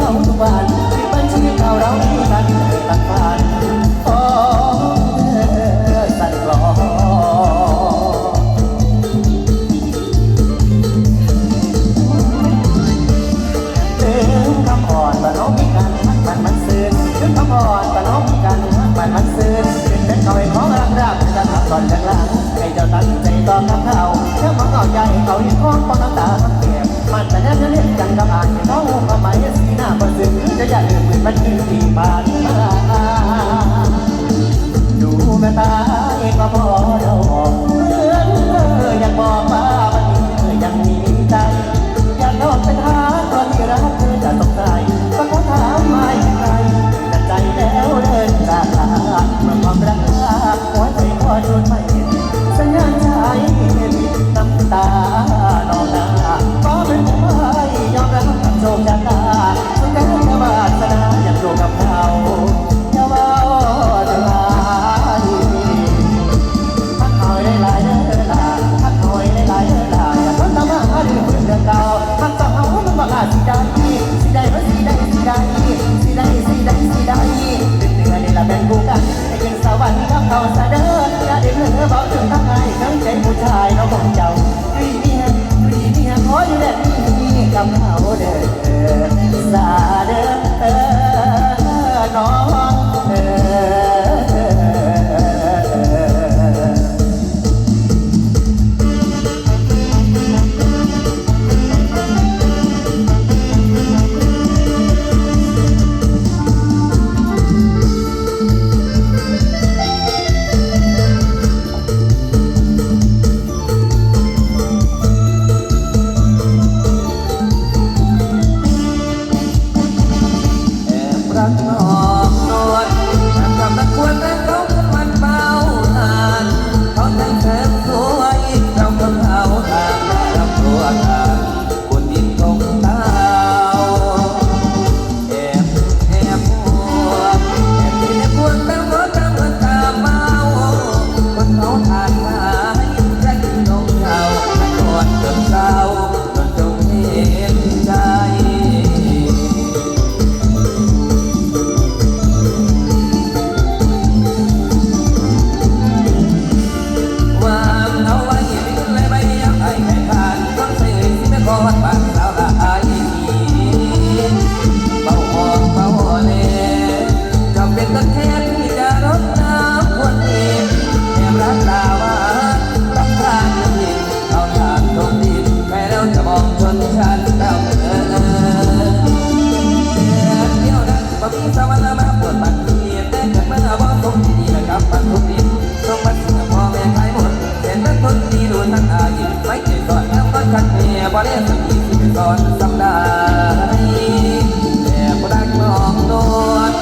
เราทุกวันที่บันชีเราเราที่นั้นตักบานของเธอสั่นกลอเติมคำอ่อนแต่น้องมีกันมันมันซึ้งถึงคำอ่อนแต่น้มกันมันมันซึเป็นเด็เขาไอ้ของรักรักจะทำตอนจากหลังให้เจ้าตั้งใจต่อข้เขา Lord. ที่รู้ทั้งอายไม่เคยสอนแล้วก็ชักเนี่ยบ่ได้สักทีที่สอนสักได้แต่บ่ได้มองนวล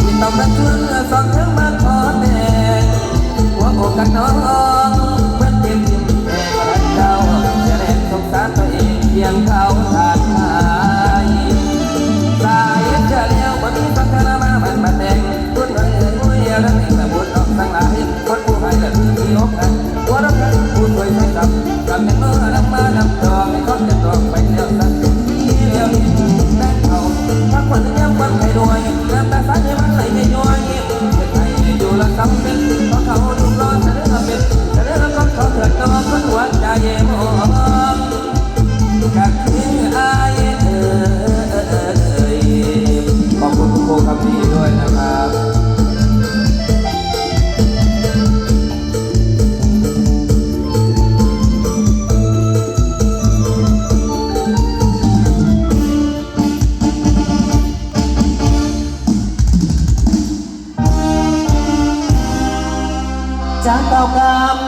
ที่ต้องรักเธอสองเธอมาขอแต่หัวอกกันน้อง งาม